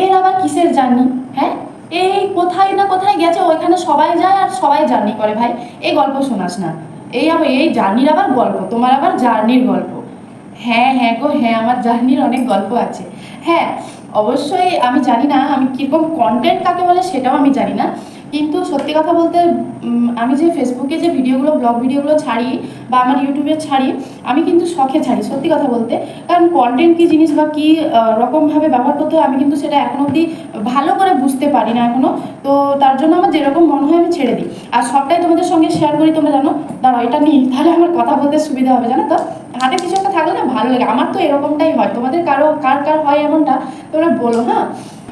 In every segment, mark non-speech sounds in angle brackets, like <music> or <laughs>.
এর আবার কিসের জার্নি? হ্যাঁ? এই কোথায় না কোথায় গেছে, ওইখানে সবাই যায় আর সবাই জার্নি করে ভাই। এই গল্প শোনাস না। এই আবার, এই জার্নির আবার গল্প, তোমার আবার জার্নির গল্প। হ্যাঁ হ্যাঁ গো হ্যাঁ আমার জার্নির অনেক গল্প আছে। হ্যাঁ অবশ্যই আমি জানি না আমি কীরকম কন্টেন্ট কাকে বলে সেটাও আমি জানি না। কিন্তু সত্যি কথা বলতে আমি যে ফেসবুকে যে ভিডিওগুলো ব্লগ ভিডিওগুলো ছাড়ি বা আমার ইউটিউবে ছাড়ি, আমি কিন্তু শখে ছাড়ি, সত্যি কথা বলতে। কারণ কন্টেন্ট কী জিনিস বা কী রকমভাবে ব্যবহার করতে হয়, আমি কিন্তু সেটা এখনও অবধি ভালো করে বুঝতে পারি না এখনও তো তার জন্য আমার যেরকম মনে হয়, আমি ছেড়ে দিই। আর সবটাই তোমাদের সঙ্গে শেয়ার করি, তোমরা জানো। দাঁড়াও, এটা নিই। তাহলে আমার কথা বলতে সুবিধা হবে, জানো তো? হাতে কিছু একটা থাকলে না ভালো লাগে। আমার তো এরকমটাই হয়। তোমাদের কারও, কার কার হয় এমনটা, তোমরা বলো হ্যাঁ?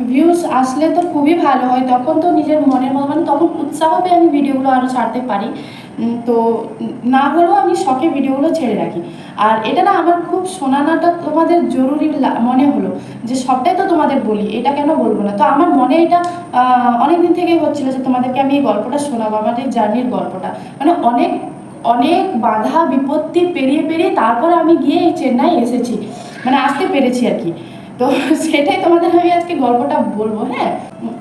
ভিউজ আসলে তো খুবই ভালো হয়। তখন তো নিজের মনের মতো মানে তখন উৎসাহ পেয়ে আমি ভিডিওগুলো আরও ছাড়তে পারি। তো না হলেও আমি শখে ভিডিওগুলো ছেড়ে রাখি। আর এটা না আমার খুব শোনানোটা তোমাদের জরুরি মনে হলো যে সবটাই তো তোমাদের বলি, এটা কেন বলব না? তো আমার মনে এটা অনেক দিন থেকেই হচ্ছিল যে তোমাদেরকে আমি এই গল্পটা শোনাবো এই জার্নির গল্পটা। মানে অনেক অনেক বাধা, বিপত্তি পেরিয়ে পেরিয়ে তারপর আমি গিয়ে এই চেন্নাই এসেছি। মানে আসতে পেরেছি আর কি। তো সেটাই তোমাদের আমি আজকে গল্পটা বলব হ্যাঁ?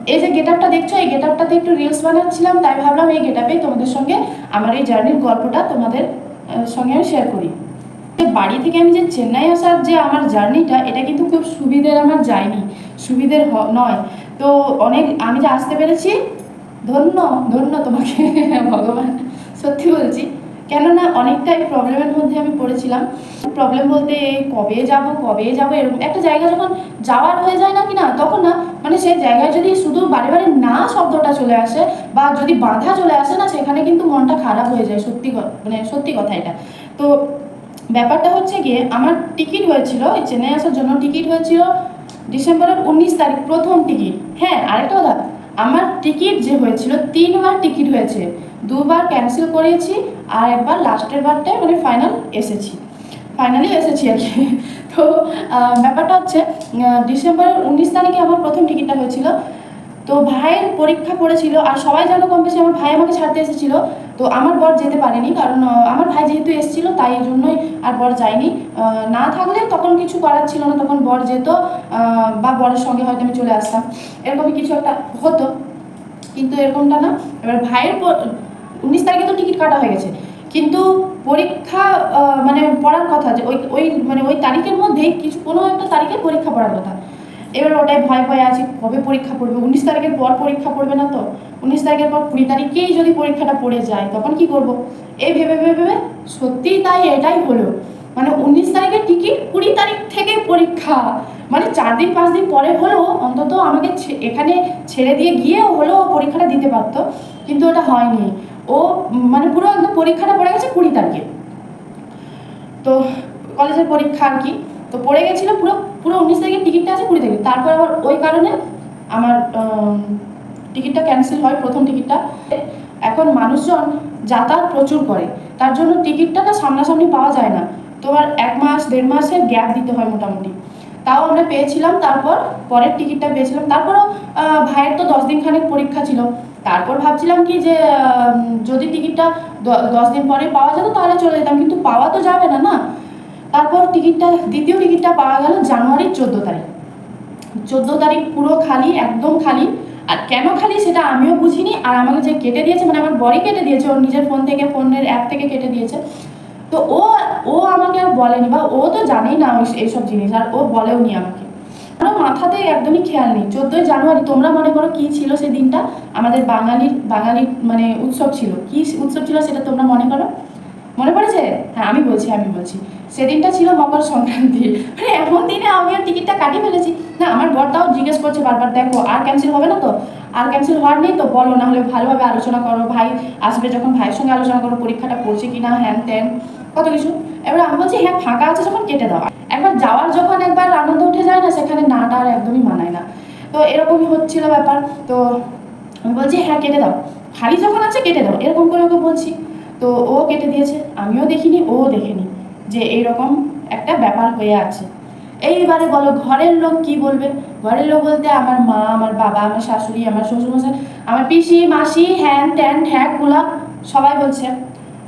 এই যে গেট আপটা দেখছ, এই গেট আপটাতে একটু রিলস বানাচ্ছিলাম, তাই ভাবলাম এই গেট তোমাদের সঙ্গে আমার এই জার্নির গল্পটা তোমাদের সঙ্গে আমি শেয়ার করি। বাড়ি থেকে আমি যে চেন্নাই আসার যে আমার জার্নিটা এটা কিন্তু খুব সুবিধের আমার যায়নি, সুবিধের নয়। তো অনেক, আমি যে আসতে পেরেছি, ধন্য ধন্য তোমাকে, <laughs> ভগবান, সত্যি বলছি। কেননা অনেকটাই প্রবলেমের মধ্যে আমি পড়েছিলাম। প্রবলেম বলতে, কবে যাব কবে যাব, এরকম একটা জায়গা যখন যাওয়ার হয়ে যায় না কি না তখন না মানে সেই জায়গায় যদি শুধু বারে বারে না শব্দটা চলে আসে বা যদি বাধা চলে আসে না, সেখানে কিন্তু মনটা খারাপ হয়ে যায়। সত্যি মানে সত্যি কথা এটা। তো ব্যাপারটা হচ্ছে গিয়ে, আমার টিকিট হয়েছিল চেন্নাই আসার জন্য টিকিট হয়েছিল ডিসেম্বরের উনিশ তারিখ, প্রথম টিকিট হ্যাঁ আরেকটা কথা, আমার টিকিট যে হয়েছিল, তিনবার টিকিট হয়েছে। দুবার ক্যান্সেল করেছি আর একবার লাস্টের বারটায় মানে ফাইনাল এসেছি। ফাইনালি এসেছি আর কি। তো ব্যাপারটা হচ্ছে ডিসেম্বরের উনিশ তারিখে আমার প্রথম টিকিটটা হয়েছিল। তো ভাইয়ের পরীক্ষা পড়েছিল, আর সবাই জানো কম বেশি আমার ভাই আমাকে ছাড়তে এসেছিল। তো আমার বর যেতে পারেনি, কারণ আমার ভাই যেহেতু এসেছিল, তাই জন্যই আর বর যায়নি। না থাকলে তখন কিছু করার ছিল না, তখন বর যেত বা বরের সঙ্গে হয়তো আমি চলে আসতাম। এরকমই কিছু একটা হতো, কিন্তু এরকমটা না। এবার ভাইয়ের উনিশ তারিখে তো টিকিট কাটা হয়ে গেছে। কিন্তু পরীক্ষা মানে পড়ার কথা যে ওই ওই মানে ওই তারিখের মধ্যেই কিছু কোনো একটা তারিখে পরীক্ষা পড়ার কথা। এবার ওটাই ভয় ভয় আছি, কবে পরীক্ষা পড়বে? উনিশ তারিখের পর পরীক্ষা পড়বে না তো? উনিশ তারিখের পর কুড়ি তারিখেই যদি পরীক্ষাটা পড়ে যায়, তখন কি করব? এই ভেবে ভেবে ভেবে সত্যিই তাই, এটাই হলো। মানে উনিশ তারিখের টিকিট কুড়ি তারিখ থেকে পরীক্ষা। মানে চার দিন, পাঁচ দিন পরে হলেও অন্তত আমাকে এখানে ছেড়ে দিয়ে গিয়েও হলেও পরীক্ষাটা দিতে পারতো। কিন্তু ওটা হয়নি। ও মানে পুরো একদম পরীক্ষাটা পড়ে গেছে কুড়ি তারিখে। তো কলেজের পরীক্ষা আর কি। তো পড়ে গেছিল পুরো পুরো উনিশ তারিখের টিকিটটা আছে কুড়ি তারিখ। তারপর আবার ওই কারণে আমার টিকিটটা ক্যান্সেল হয় প্রথম টিকিটটা। এখন মানুষজন যাতায়াত প্রচুর করে। তার জন্য টিকিটটা না সামনাসামনি পাওয়া যায় না। তোমার এক মাস, দেড় মাসের গ্যাপ দিতে হয় মোটামুটি। তাও আমরা পেয়েছিলাম, তারপর পরের টিকিটটা পেয়েছিলাম। তারপরও ভাইয়ের তো দশ দিন খানেক পরীক্ষা ছিল। তারপর ভাবছিলাম কি যে যদি টিকিটটা দশ দিন পরে পাওয়া যেত তাহলে চলে যেতাম, কিন্তু পাওয়া তো যাবে না না? তারপর টিকিটটা, দ্বিতীয় টিকিটটা পাওয়া গেল জানুয়ারির চোদ্দ তারিখ। চোদ্দ তারিখ পুরো খালি, একদম খালি। আর কেন খালি সেটা আমিও বুঝিনি, আর আমাকে যে কেটে দিয়েছে মানে আমার বড়ি কেটে দিয়েছে, ওর নিজের ফোন থেকে ফোনের অ্যাপ থেকে কেটে দিয়েছে। তো ও ও আমাকে আর বলেনি বা ও তো জানেই না এইসব জিনিস, আর ও বলেও নি আমাকে। মাথাতে একদমই খেয়াল নেই। চোদ্দোই জানুয়ারি, তোমরা মনে করো কি ছিল সেই দিনটা আমাদের বাঙালির বাঙালির মানে উৎসব ছিল। কি উৎসব ছিল সেটা তোমরা মনে করো? মনে পড়েছে? হ্যাঁ আমি বলছি আমি বলছি। সেদিনটা ছিল মকর সংক্রান্তি। মানে এমন দিনে আমি আর টিকিটটা কাটিয়ে ফেলেছি। না, আমার বরটাও জিজ্ঞেস করছে বারবার, দেখো, আর ক্যান্সেল হবে না তো? আর ক্যান্সেল হওয়ার নেই তো? বলো, না হলে ভালোভাবে আলোচনা করো। ভাই আসবে যখন, ভাইয়ের সঙ্গে আলোচনা করো, পরীক্ষাটা পড়ছে কি না হ্যান ত্যান, কত কিছু? এবার আমি বলছি হ্যাঁ ফাঁকা আছে যখন, কেটে দাও। একবার যাওয়ার যখন একবার আনন্দ উঠে যায় না, সেখানে নাটা আর একদমই মানায় না। তো এরকমই হচ্ছিল ব্যাপার। তো আমি বলছি হ্যাঁ কেটে দাও। খালি যখন আছে কেটে দাও। এরকম করে ওকে বলছি। তো ও কেটে দিয়েছে। আমিও দেখিনি ও দেখেনি যে এইরকম একটা ব্যাপার হয়ে আছে। এইবারে বলো, ঘরের লোক কি বলবে? ঘরের লোক বলতে আমার মা, আমার বাবা, আমার শাশুড়ি, আমার শ্বশুর শ্বশুরমশাই, আমার পিসি, মাসি, হ্যান ত্যান ঠ্যাকগুলা সবাই বলছে।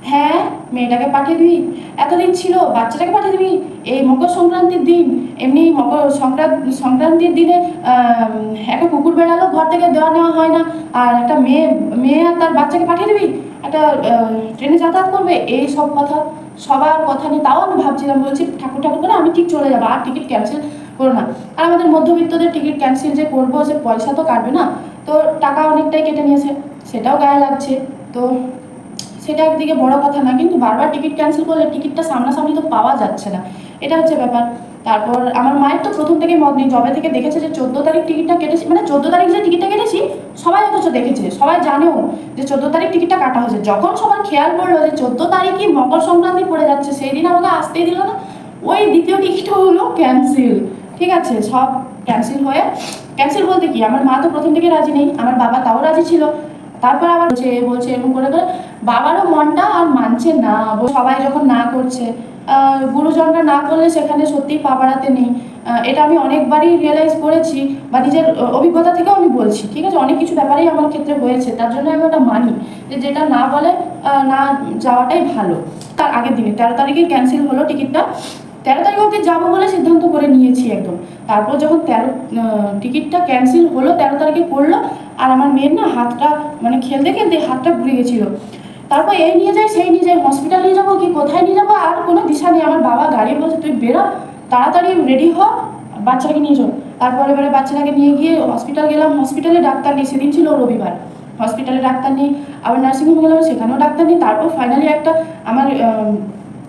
হ্যাঁ মেয়েটাকে পাঠিয়ে দিবি। এতদিন ছিল, বাচ্চাটাকে পাঠিয়ে দিবি। এই মকর সংক্রান্তির দিন, এমনি মকর সংক্রান্তি সংক্রান্তির দিনে একটা কুকুর বেড়ালো, ঘর থেকে দেওয়া নেওয়া হয় না। আর একটা মেয়ে মেয়ে আর তার বাচ্চাকে পাঠিয়ে দিবি। একটা ট্রেনে যাতায়াত করবে। এই সব কথা, সবার কথা নিয়ে তাও আমি ভাবছিলাম, বলছি, ঠাকুর ঠাকুর, করে আমি ঠিক চলে যাব, আর টিকিট ক্যান্সেল করো না। আর আমাদের মধ্যবিত্তদের টিকিট ক্যান্সেল যে করব সে পয়সা তো কাটবে না, তো টাকা অনেকটাই কেটে নিয়েছে। সেটাও গায়ে লাগছে। তো সেটা একদিকে বড় কথা না, কিন্তু বারবার টিকিট ক্যান্সেল করলে টিকিটটা সামনাসামনি তো পাওয়া যাচ্ছে না। এটা হচ্ছে ব্যাপার। তারপর আমার মায়ের তো প্রথম থেকেই মত নেই। জবে থেকে দেখেছে যে চোদ্দ তারিখ টিকিটটা কেটেছি মানে চোদ্দ তারিখ যে টিকিটটা কেটেছি, সবাই অথচ দেখেছে, সবাই জানেও যে চোদ্দ তারিখ টিকিটটা কাটা হয়েছে। যখন সবার খেয়াল পড়ল যে চোদ্দ তারিখই মকর সংক্রান্তি পড়ে যাচ্ছে, সেই দিন আমাকে আসতেই দিল না। ওই দ্বিতীয় টিকিটটা হলো ক্যান্সেল ঠিক আছে, সব ক্যান্সেল হয়ে ক্যান্সেল বলতে কি? আমার মা তো প্রথম থেকে রাজি নেই, আমার বাবা তাও রাজি ছিল। তারপর আবার বলছে, এ বলছে, এরকম করে করে। বাবারও মনটা আর মানছে না। সবাই যখন না করছে গুরুজনরা না করলে সেখানে সত্যিই পা নেই। এটা আমি অনেকবারই রিয়েলাইজ করেছি বা নিজের অভিজ্ঞতা থেকেও আমি বলছি, ঠিক আছে? অনেক কিছু ব্যাপারেই আমার ক্ষেত্রে হয়েছে। তার জন্য আমি ওটা মানি যে যেটা না বলে না যাওয়াটাই ভালো। তার আগের দিনে তেরো তারিখে ক্যান্সেল হলো টিকিটটা তেরো তারিখ অবধি যাব বলে সিদ্ধান্ত করে নিয়েছি একদম। তারপর যখন তেরো টিকিটটা ক্যান্সেল হলো, তেরো তারিখে করল আর আমার মেয়ের না হাতটা মানে খেলতে খেলতে হাতটা ঘুরে গেছিল। তারপর এই নিয়ে যাই, সেই নিয়ে যাই হসপিটাল নিয়ে যাব কি, কোথায় নিয়ে যাব, আর কোনো দিশা নেই। আমার বাবা গাড়ি বলছে, তুই বেরো, তাড়াতাড়ি রেডি হ বাচ্চাকে নিয়ে যাও তারপর এবারে বাচ্চাটাকে নিয়ে গিয়ে হসপিটাল গেলাম। হসপিটালে ডাক্তার নেই, সেদিন ছিল রবিবার। হসপিটালে ডাক্তার নেই, আবার নার্সিংহোমে গেলাম, সেখানেও ডাক্তার নেই। তারপর ফাইনালি একটা আমার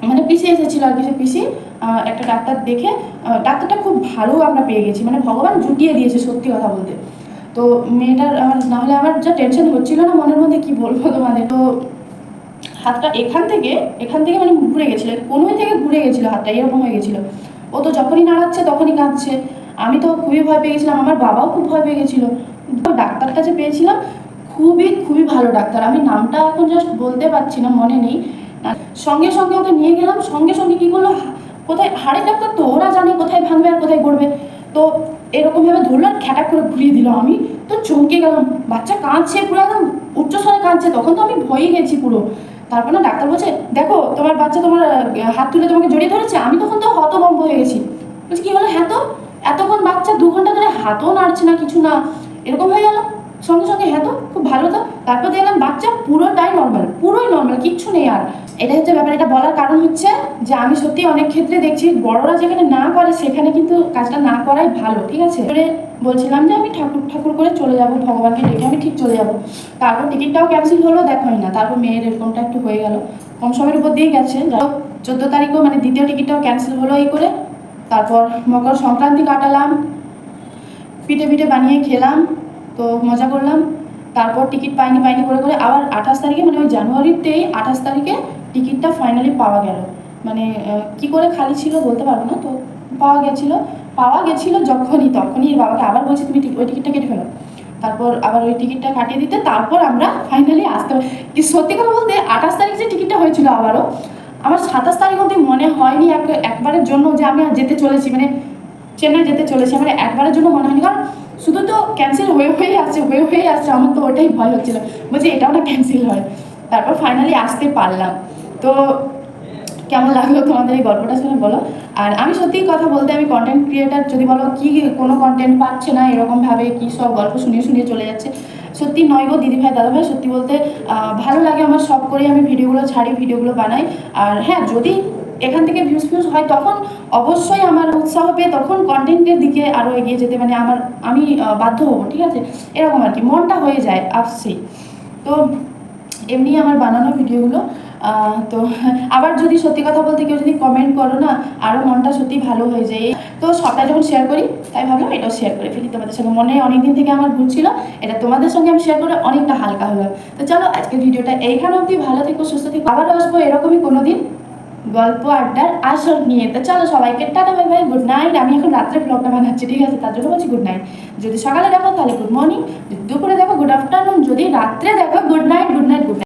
মানে পিসি এসেছিল আর কি সে পিসি একটা ডাক্তার দেখে ডাক্তারটা খুব ভালো আমরা পেয়ে গেছি। মানে ভগবান জুটিয়ে দিয়েছে সত্যি কথা বলতে। তো মেয়েটার আমার নাহলে আমার যা টেনশন হচ্ছিল না, মনের মধ্যে কি বলব তোমাদের? তো হাতটা এখান থেকে এখান থেকে মানে ঘুরে গেছিল, কোনোই থেকে ঘুরে গেছিল হাতটা, এরকম হয়ে গেছিল। ও তো যখনই নাড়াচ্ছে তখনই কাঁদছে। আমি তো খুবই ভয় পেয়ে গেছিলাম, আমার বাবাও খুব ভয় পেয়ে গেছিল। তো ডাক্তারটা যে পেয়েছিলাম, খুবই খুবই ভালো ডাক্তার। আমি নামটা এখন জাস্ট বলতে পারছি না, মনে নেই। সঙ্গে সঙ্গে ওকে নিয়ে গেলাম, সঙ্গে সঙ্গে কী করল কোথায় হাড়ের ডাক্তার তো ওরা জানে কোথায় ভাঙবে আর কোথায় গড়বে। তো এরকমভাবে ধরলো আর খ্যাটা করে ঘুরিয়ে দিল আমি। তো চমকে গেলাম। বাচ্চা কাঁদছে, পুরো একদম উচ্চস্বরে কাঁদছে। তখন তো আমি ভয়েই গেছি পুরো। তারপর না ডাক্তার বলছে, দেখো, তোমার বাচ্চা তোমার হাত তুলে তোমাকে জড়িয়ে ধরেছে। আমি তখন তো হতভম্ব হয়ে গেছি। বলছি, কি হলো? হ্যাঁ তো? এতক্ষণ বাচ্চা দু ঘণ্টা ধরে হাতও নাড়ছে না, কিছু না। এরকম হয়ে গেল। সঙ্গে সঙ্গে হ্যাঁ তো? খুব ভালো তো? তারপর দেখলাম বাচ্চা পুরোটাই নর্মাল পুরোই নর্মাল কিচ্ছু নেই আর। এটা হচ্ছে ব্যাপার, এটা বলার কারণ হচ্ছে যে আমি সত্যি অনেক ক্ষেত্রে দেখছি বড়রা যেখানে না করে সেখানে কিন্তু কাজটা না করাই ভালো, ঠিক আছে? বলছিলাম যে আমি ঠাকুর ঠাকুর করে চলে যাব, ভগবানকে ডেকে আমি ঠিক চলে যাব। তারপর টিকিটটাও ক্যান্সেল হলো, দেখোই না। তারপর মেয়ের এরকমটা একটু হয়ে গেল। কম সময়ের উপর দিয়ে গেছে। চোদ্দ তারিখও মানে দ্বিতীয় টিকিটটাও ক্যান্সেল হলো এই করে। তারপর মকর সংক্রান্তি কাটালাম। পিঠে পিঠে বানিয়ে খেলাম, তো মজা করলাম। তারপর টিকিট পাইনি পাইনি করে করে আবার আঠাশ তারিখে মানে ওই জানুয়ারিতেই আঠাশ তারিখে টিকিটটা ফাইনালি পাওয়া গেল। মানে কি করে খালি ছিল বলতে পারব না, তো পাওয়া গেছিল। পাওয়া গেছিল যখনই, তখনই এর বাবাকে আবার বলছি, তুমি ওই টিকিটটা কেটে ফেলো। তারপর আবার ওই টিকিটটা কাটিয়ে দিতে, তারপর আমরা ফাইনালি আসতে পারি সত্যি কথা বলতে, আঠাশ তারিখ যে টিকিটটা হয়েছিল আবারও, আমার সাতাশ তারিখ অবধি মনে হয়নি এক, একবারের জন্য যে আমি আর যেতে চলেছি। মানে চেন্নাই যেতে চলেছি আমার একবারের জন্য মনে হয়নি। কারণ, শুধু তো ক্যান্সেল হয়ে, হয়েই আসছে, হয়ে, হয়েই আসছে, আমার তো ওটাই ভয় হচ্ছিল। বলছি, এটাও না ক্যান্সেল হয়। তারপর ফাইনালি আসতে পারলাম। তো কেমন লাগল তোমাদের এই গল্পটা শুনে, বলো? আর আমি সত্যি কথা বলতে আমি কন্টেন্ট ক্রিয়েটার যদি বলো কি কোনো কন্টেন্ট পাচ্ছে না, এরকমভাবে কি সব গল্প শুনিয়ে শুনিয়ে চলে যাচ্ছে, সত্যি নয় গো দিদি ভাই দাদা ভাই সত্যি বলতে ভালো লাগে আমার সব করেই আমি ভিডিওগুলো ছাড়ি, ভিডিওগুলো বানাই। আর হ্যাঁ যদি এখান থেকে ভিউজ ফিউজ হয়, তখন অবশ্যই আমার উৎসাহ পেয়ে তখন কন্টেন্টের দিকে আরও এগিয়ে যেতে মানে আমার, আমি বাধ্য হব, ঠিক আছে? এরকম আর কি, মনটা হয়ে যায় আপসি তো এমনি আমার বানানো ভিডিওগুলো তো আবার যদি সত্যি কথা বলতে কেউ যদি কমেন্ট করো না আরও মনটা সত্যি ভালো হয়ে যায়। তো সবটা যখন শেয়ার করি, তাই ভাবলাম এটাও শেয়ার করে ফেলি তোমাদের সঙ্গে। মনে অনেক দিন থেকে আমার ঘুরছিল এটা তোমাদের সঙ্গে আমি শেয়ার করে অনেকটা হালকা হলো তো চলো আজকের ভিডিওটা এইখানে অবধি, ভালো থেকো, সুস্থ থেকো। আবার আসব এরকমই কোনো দিন গল্প, আড্ডার আসর নিয়ে। তো চলো সবাইকে tata bye bye good night আমি এখন রাত্রে ব্লগটা বানাচ্ছি, ঠিক আছে? তার জন্য বলছি গুড নাইট যদি সকালে দেখো, তাহলে গুড মর্নিং যদি দুপুরে দেখো গুড আফটারনুন যদি রাত্রে দেখো good night good night good night